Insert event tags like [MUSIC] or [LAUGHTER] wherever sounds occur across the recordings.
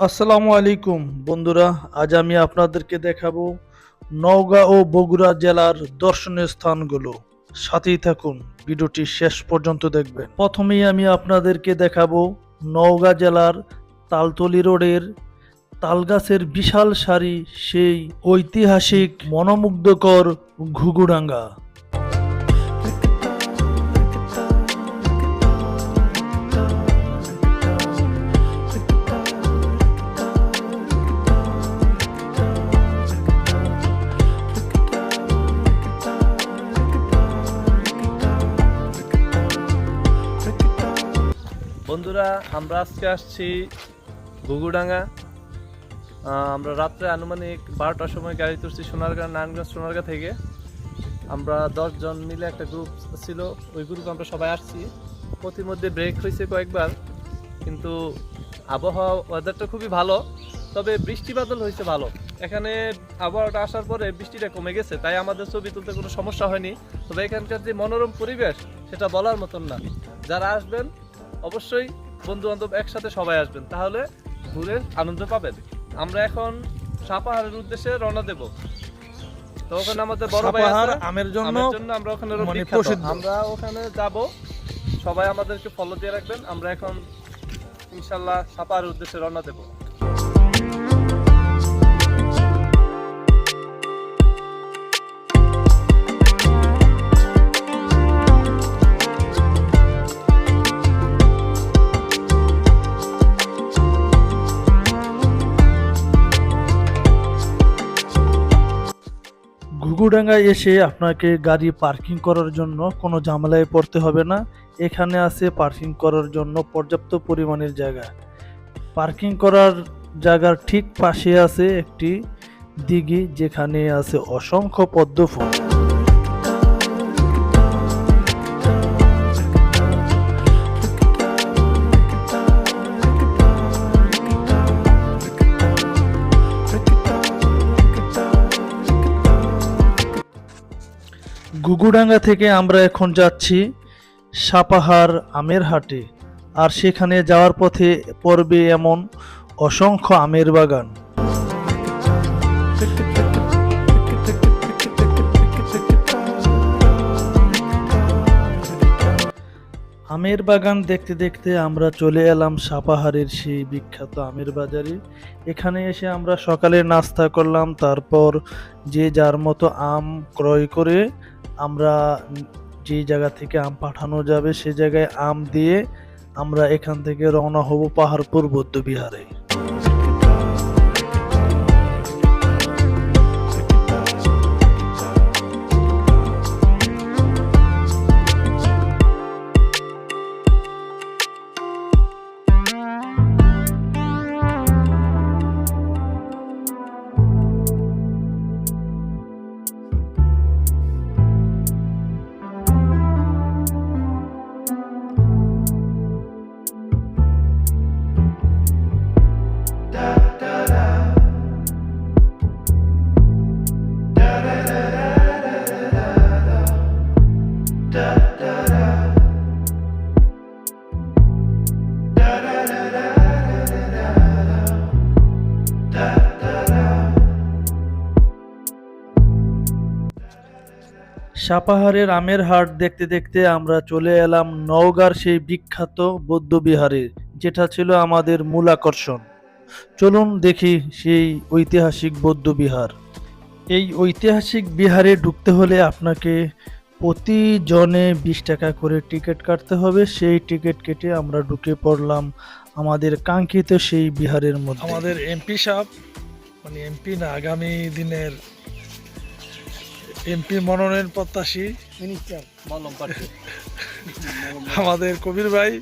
আসসালামু আলাইকুম বন্ধুরা, আজ আমি আপনাদেরকে দেখাবো নওগাঁ ও বগুড়া জেলার দর্শনীয় স্থানগুলো। সাথেই থাকুন, ভিডিওটি শেষ পর্যন্ত দেখবেন। প্রথমেই আমি আপনাদেরকে দেখাবো নওগাঁ জেলার তালতলি রোডের তালগাছের বিশাল সারি, সেই ঐতিহাসিক, মনোমুগ্ধকর ঘুঘুডাঙ্গা। বন্ধুরা আমরা আজকে আসছি আহ, আমরা রাত্রে আনুমানিক বারোটার সময় গাড়ি তুলছি সোনারগাঁ নারায়ণগঞ্জ সোনারগাঁ থেকে। আমরা দশজন মিলে একটা গ্রুপ ছিল ওই গ্রুপে আমরা সবাই আসছি। প্রতিমধ্যে ব্রেক হয়েছে কয়েকবার কিন্তু আবহাওয়া ওয়েদারটা খুবই ভালো তবে বৃষ্টি বাদল হয়েছে ভালো। এখানে আবহাওয়াটা আসার পরে বৃষ্টিটা কমে গেছে তাই আমাদের ছবি তুলতে কোনো সমস্যা হয়নি। তবে এখানকার যে মনোরম পরিবেশ সেটা বলার মতন না। যারা আসবেন অবশ্যই বন্ধু বান্ধব একসাথে সবাই আসবেন তাহলে ঘুরে আনন্দ পাবেন। আমরা এখন সাপাহারের উদ্দেশ্যে রওনা দেব। তো ওখানে আমাদের বড় ভাই আছে আমের জন্য আমরা ওখানে মানে আমরা ওখানে যাব সবাই আমাদেরকে ফলো দিয়ে রাখবেন আমরা এখন ইনশাল্লাহ সাপাহারের উদ্দেশ্যে রওনা দেব। ঘুঘুডাঙ্গায় এসে আপনাকে গাড়ি পার্কিং করার জন্য কোনো ঝামেলায় পড়তে হবে না। এখানে আছে পার্কিং করার জন্য পর্যাপ্ত পরিমাণের জায়গা। পার্কিং করার জায়গার ঠিক পাশে আছে একটি দিঘি যেখানে আছে অসংখ্য পদ্ম ফুল গুগুডাঙ্গা থেকে আমরা এখন যাচ্ছি সাপাহার আমের হাটে। আর সেখানে যাওয়ার পথে পড়বে এমন অসংখ্য আমের বাগান। আমের বাগান দেখতে দেখতে আমরা চলে এলাম সাপাহারের সেই বিখ্যাত আমের বাজারে। এখানে এসে আমরা সকালে নাস্তা করলাম, তারপর যে যার মতো আম ক্রয় করে আমরা যে জায়গা থেকে আম পাঠানো যাবে, সে জায়গায় আম দিয়ে আমরা এখান থেকে রওনা হব পাহাড়পুর বৌদ্ধ বিহারে সাপাহারের আমের হাট দেখতে দেখতে আমরা চলে এলাম নওগাঁর সেই বিখ্যাত বৌদ্ধ বিহারে যেটা ছিল আমাদের মূল আকর্ষণ। চলুন দেখি সেই ঐতিহাসিক বৌদ্ধ বিহার এই ঐতিহাসিক বিহারে ঢুকতে হলে আপনাকে প্রতিজনে বিশ টাকা করে টিকিট কাটতে হবে। সেই টিকিট কেটে আমরা ঢুকে পড়লাম আমাদের কাঙ্ক্ষিত সেই বিহারের মধ্যে। আমাদের এমপি সাহেব মানে এমপি না, আগামী দিনের এমপি মনোনয়ন প্রত্যাশী মিনিস্টার আমাদের কবির ভাই।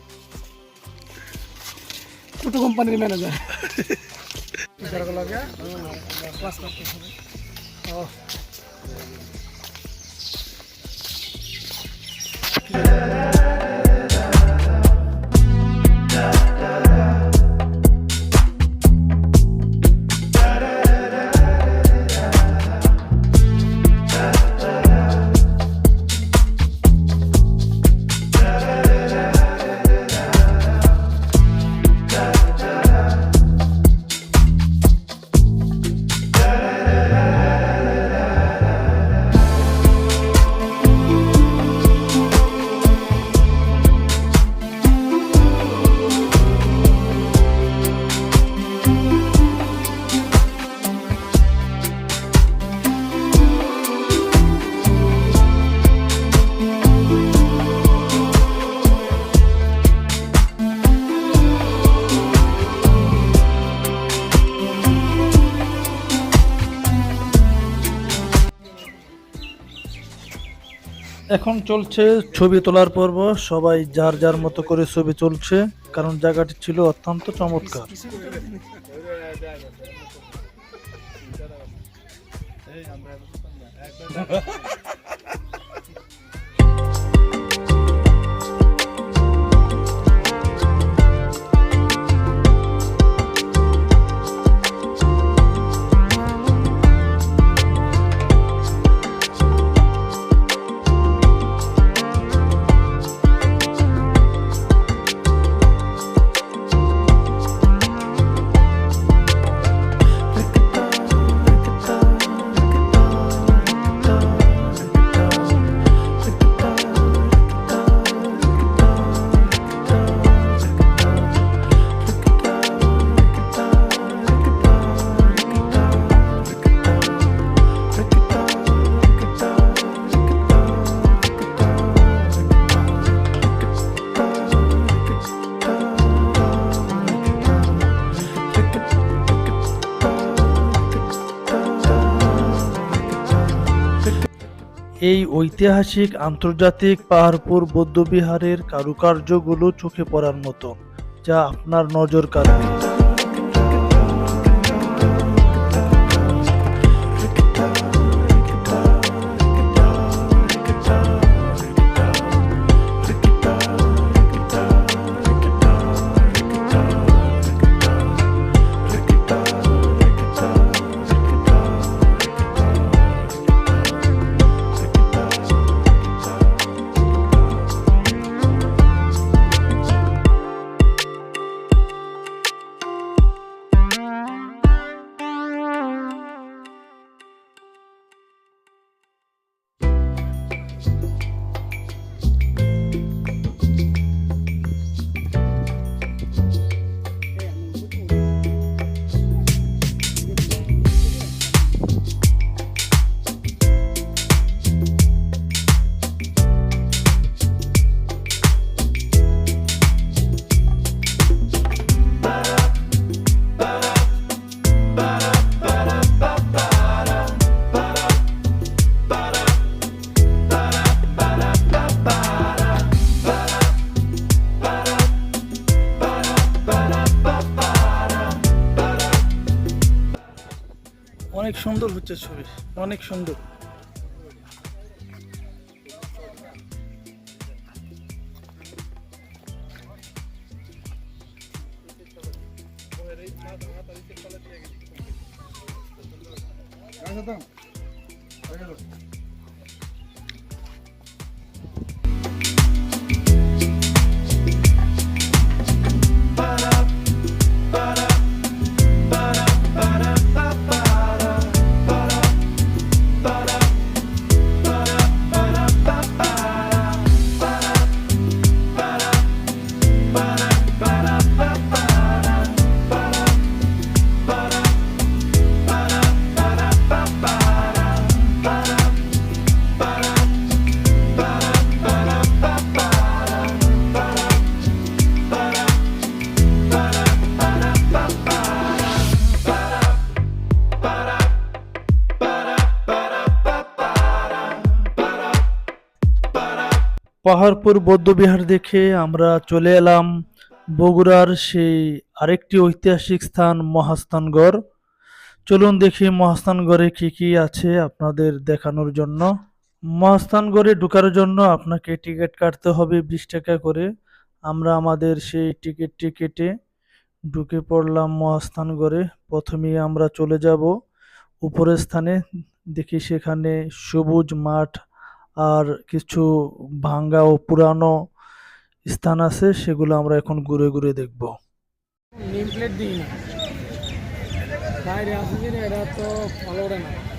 ছোট কোম্পানির ম্যানেজার Yeah. এখন চলছে ছবি তোলার পর্ব। সবাই যার যার মতো করে ছবি চলছে কারণ জায়গাটি ছিল অত্যন্ত চমৎকার। [LAUGHS] [LAUGHS] এই ঐতিহাসিক আন্তর্জাতিক পাহাড়পুর বৌদ্ধবিহারের কারুকার্যগুলো চোখে পড়ার মতো যা আপনার নজর কাড়বে। অনেক সুন্দর হচ্ছে ছবি অনেক সুন্দর। পাহাড়পুর বৌদ্ধবিহার দেখে আমরা চলে এলাম বগুড়ার সেই আরেকটি ঐতিহাসিক স্থান, মহাস্থানগড়। চলুন দেখি মহাস্থানগড়ে কি কি আছে আপনাদের দেখানোর জন্য। মহাস্থানগড়ে ঢোকার জন্য আপনাকে টিকিট কাটতে হবে বিশ টাকা করে। আমরা আমাদের সেই টিকিটটি কেটে ঢুকে পড়লাম মহাস্থানগড়ে। প্রথমেই আমরা চলে যাব উপরের স্থানে। দেখি সেখানে সবুজ মাঠ আর কিছু ভাঙ্গা ও পুরানো স্থান আছে, সেগুলো আমরা এখন ঘুরে ঘুরে দেখব। নেম প্লেট দিই না। বাইরে আসে তো ফলো না।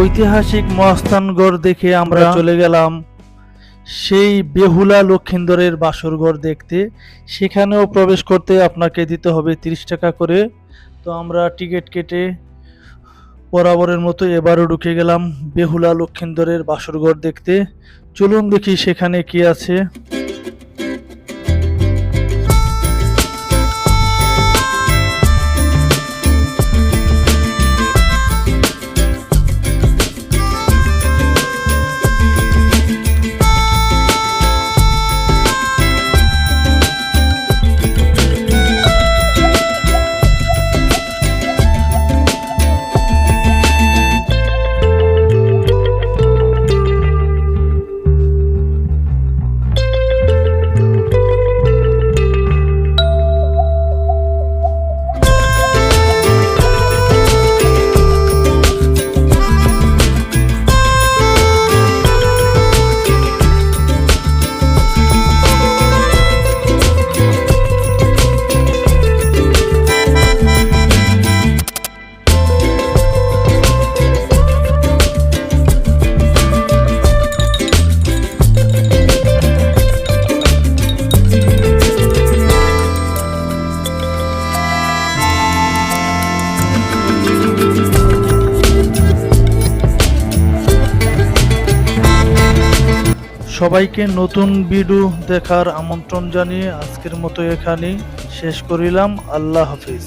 ঐতিহাসিক মহাস্থানগড় দেখে আমরা চলে গেলাম। সেই বেহুলা লক্ষিন্দরের বাসরঘর দেখতে। সেখানেও প্রবেশ করতে আপনাকে দিতে হবে তিরিশ টাকা করে। তো আমরা টিকিট কেটে বরাবরের মতো এবারও ঢুকে গেলাম বেহুলা লক্ষিন্দরের বাসরঘর দেখতে। চলুন দেখি সেখানে কি আছে। সবাইকে নতুন ভিডিও দেখার আমন্ত্রণ জানিয়ে আজকের মতো এখানেই শেষ করিলাম। আল্লাহ হাফিজ।